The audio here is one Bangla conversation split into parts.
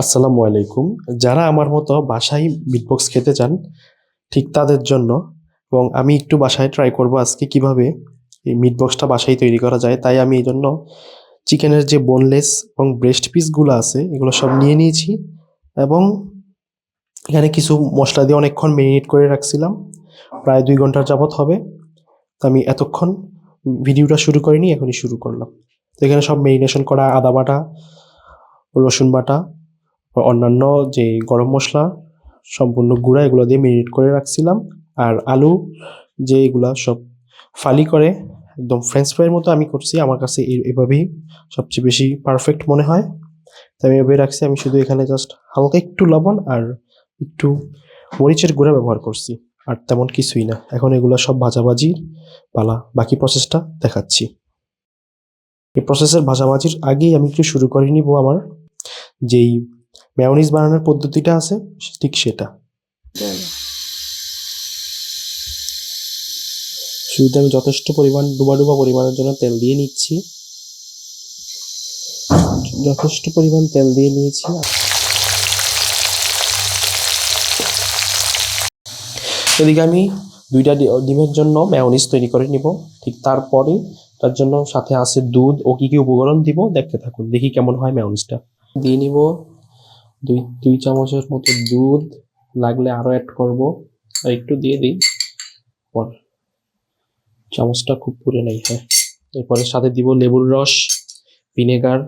আসসালামু আলাইকুম। যারা আমার মতো বাসায় বিটবক্স খেতে চান, ঠিক তাদের জন্য, এবং আমি একটু বাসায় ট্রাই করব আজকে কীভাবে এই মিটবক্সটা বাসায় তৈরি করা যায়, তাই আমি এই জন্য চিকেনের যে বোনলেস এবং ব্রেস্ট পিসগুলো আছে, এগুলো সব নিয়ে নিয়েছি, এবং এখানে কিছু মশলা দিয়ে অনেকক্ষণ মেরিনেট করে রাখছিলাম, প্রায় দুই ঘণ্টার যাবত হবে। তো আমি এতক্ষণ ভিডিওটা শুরু করিনি, এখনই শুরু করলাম। তো এখানে সব মেরিনেশন করা আদা বাটা, রসুন বাটা ও অন্যান্য যে গরম মশলা, সম্পূর্ণ গুঁড়া, এগুলো দিয়ে মেরিনেট করে রাখছিলাম। আর আলু, যে এগুলা সব ফালি করে, একদম ফ্রেঞ্চ ফ্রাইয়ের মতো আমি করছি। আমার কাছে এভাবেই সবচেয়ে বেশি পারফেক্ট মনে হয়। তাই আমি এভাবে রাখছি। আমি শুধু এখানে জাস্ট হালকা একটু লবণ আর একটু মরিচের গুঁড়া ব্যবহার করছি। আর তেমন কিছুই না। এখন এগুলো সব ভাজাভাজির পালা বাকি প্রসেসটা দেখাচ্ছি। এই প্রসেসের ভাজাভাজির আগেই আমি একটু শুরু করে নিব আমার যেই মেয়নিজ বানানোর পদ্ধতিটা আছে? ঠিক সেটা। শুরুতে আমি যথেষ্ট পরিমাণ ডুবা ডুবা পরিমাণের জন্য তেল দিয়ে নিচ্ছি। যথেষ্ট পরিমাণ তেল দিয়ে নিয়েছি। এদিকে আমি দুইটা ডিমের জন্য মেয়নিজ তৈরি করে নিব। ঠিক তারপরে তার জন্য সাথে আছে দুধ। ও কি কি উপকরণ দিব? দেখতে থাকুন। দেখি কেমন হয় মেয়নিজটা দিয়ে নিব দুই দুই চামচের মতো দুধ লাগলে আরও অ্যাড করব। আর একটু দিয়ে দিই। পর চামচটা খুব পুড়ে নেই হ্যাঁ। এরপরে সাথে দিব লেবুর রস, ভিনেগার,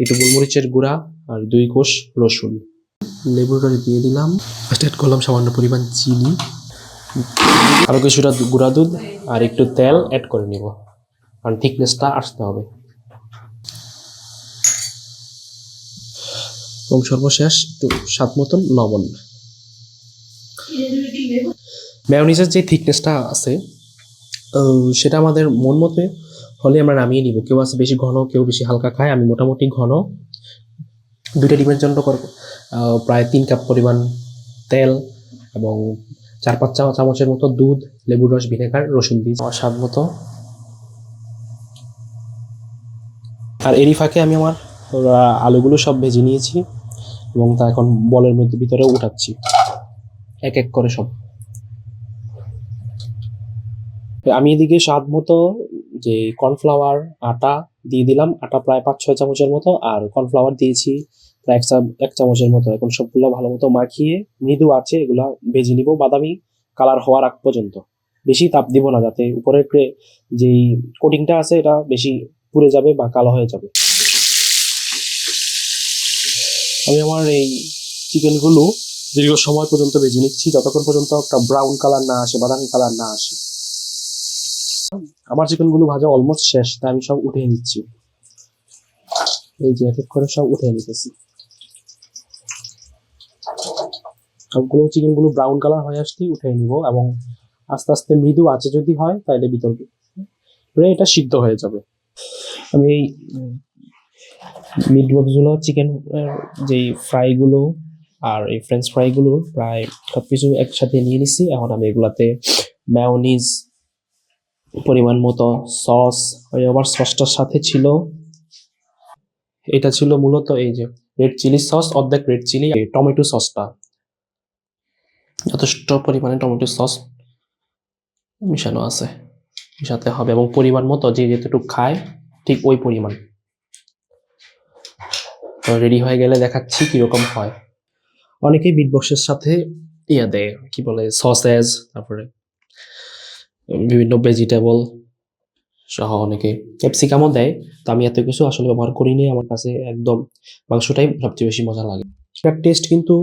একটু গোলমরিচের গুঁড়া আর দুই কোষ রসুন। লেবুর রস দিয়ে দিলাম। অ্যাড করলাম সামান্য পরিমাণ চিনি। আরও কিছুটা গুঁড়া দুধ আর একটু তেল অ্যাড করে নিব। কারণ থিকনেসটা আসতে হবে। এবং সর্বশেষ একটু স্বাদ মতন লবণ। ম্যায়োনিজের যে থিকনেসটা আছে সেটা আমাদের মন মতে হলে আমরা নামিয়ে নিব। কেউ আছে বেশি ঘন, কেউ বেশি হালকা খায়। আমি মোটামুটি ঘন। দুইটা ডিমের জন্য করব প্রায় তিন কাপ পরিমাণ তেল এবং চার পাঁচ চামচের মতো দুধ, লেবুর রস, ভিনেগার, রসুন বীজ। আমার স্বাদ মতো। আর এরই ফাঁকে আমি আমার আলুগুলো সব ভেজে নিয়েছি। এবং তা এখন বলের মধ্যে ভিতরে উঠাচ্ছি। এক এক করে সব। আমি এদিকে স্বাদ মতো যে কর্নফ্লাওয়ার, আটা দিয়ে দিলাম। আটা প্রায় পাঁচ ছয় চামচের মতো আর কর্নফ্লাওয়ার দিয়েছি প্রায় এক এক চামচের মতো। এখন সবগুলো ভালো মতো মাখিয়ে মৃদু আছে এগুলা ভেজে নিব বাদামি কালার হওয়ার আগ পর্যন্ত। বেশি তাপ দিব না যাতে উপরের যেই কোটিংটা আছে এটা বেশি পুড়ে যাবে বা কালো হয়ে যাবে। আমি আমার এই চিকেনগুলো দীর্ঘ সময় পর্যন্ত ভেজে নিচ্ছি। যতক্ষণ পর্যন্ত একটা ব্রাউন কালার না আসে, বাদামি কালার না আসে। আমার চিকেনগুলো ভাজা অলমোস্ট শেষ, তাই আমি সব উঠিয়ে নিচ্ছি। এই যে এক এক করে সব উঠিয়ে নিতেছি। সবগুলো চিকেনগুলো ব্রাউন কালার হয়ে আসলেই উঠিয়ে নিব এবং আস্তে আস্তে মৃদু আছে যদি হয়, তাহলে পুরো এটা সিদ্ধ হয়ে যাবে। আমি এই মিট বক্সগুলো চিকেন যেই ফ্রাইগুলো আর এই ফ্রেঞ্চ ফ্রাইগুলো প্রায় সব কিছু একসাথে নিয়ে নিছি। এখন আমি এগুলাতে ম্যাওনিজ পরিমাণ মতো সস আবার সসটার সাথে ছিল। এটা ছিল মূলত এই যে রেড চিলি সস অর্ধেক রেড চিলি টমেটো সসটা যথেষ্ট পরিমাণে টমেটো সস মিশানো আছে, মিশাতে হবে এবং পরিমাণ মতো যে যেতটুকু খায়, ঠিক ওই পরিমাণ। রেডি হয়ে গেলে দেখাচ্ছি কীরকম হয়। অনেকেই বিট বক্সের সাথে ইয়া দেয়, কি বলে সসেজ তারপরে বিভিন্ন ভেজিটেবল সহ অনেকে ক্যাপসিকামও দেয়। তো আমি এত কিছু আসলে ব্যবহার করিনি, আমার কাছে একদম মাংসটাই সবচেয়ে বেশি মজা লাগে। এটার টেস্ট কিন্তু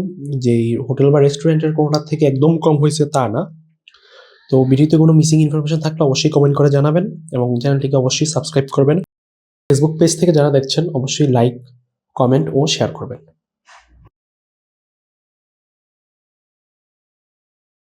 যেই হোটেল বা রেস্টুরেন্টের কোনোটার থেকে একদম কম হয়েছে তা না। তো ভিডিওতে কোনো মিসিং ইনফরমেশন থাকলে অবশ্যই কমেন্ট করে জানাবেন এবং চ্যানেলটিকে অবশ্যই সাবস্ক্রাইব করবেন। ফেসবুক পেজ থেকে যারা দেখছেন, অবশ্যই লাইক কমেন্ট ও শেয়ার করবেন।